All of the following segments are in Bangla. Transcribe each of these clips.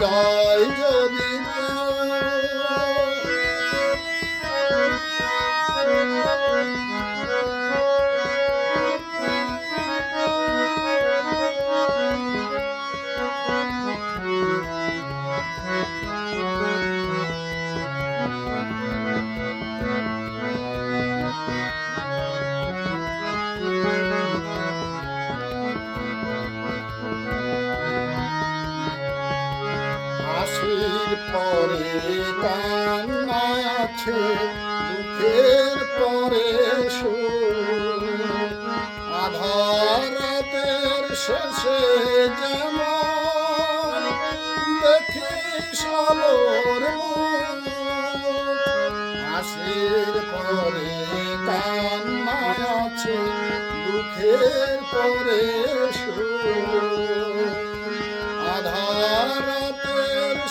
চলে যদি পরে কান্না আছে, দুঃখের পরে আধারাতের শেষে যেমন দেখি সালোর মুখ। পরে কান্না আছে, দুঃখের পরে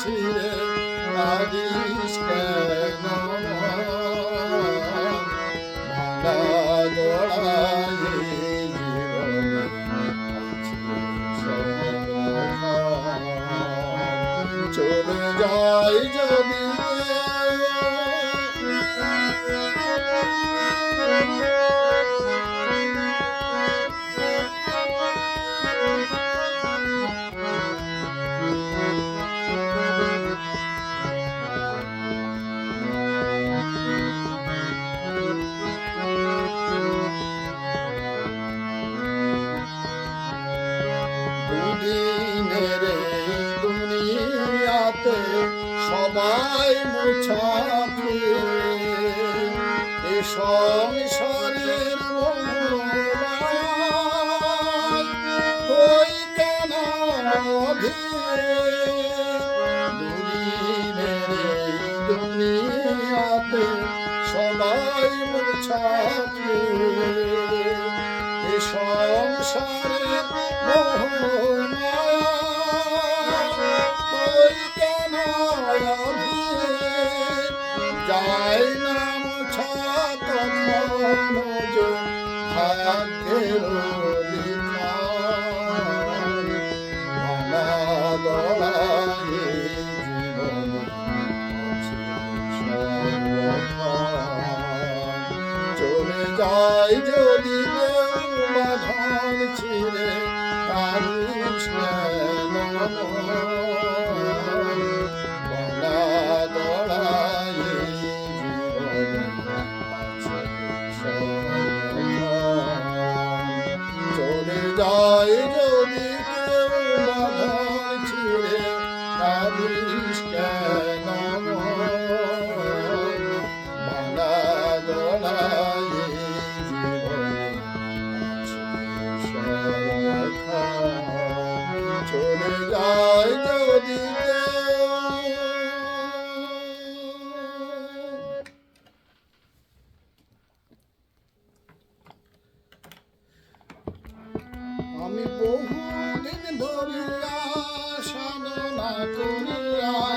ছিঁড়ে কাঁদিস কেন ভাঙা সাবধান। চলে যায় যদি দুনিয়াতে সবাই মুছাফির এ সংসারের? দুদিনের এই দুনিয়াতে সবাই মুছাফির এ সংসারের মোহমায়া যায় না মুছা কখনো যে ভাগ্যের লিখা ভাঙা গলায় জীবন আছে সর্বক্ষণ। চলে যায় যদি যায় যদি কেউ বাঁধন ছিঁড়ে কারিস কেন ভাঙা গলায়। চলে যায় যদি কেউ সাধনা করিয়া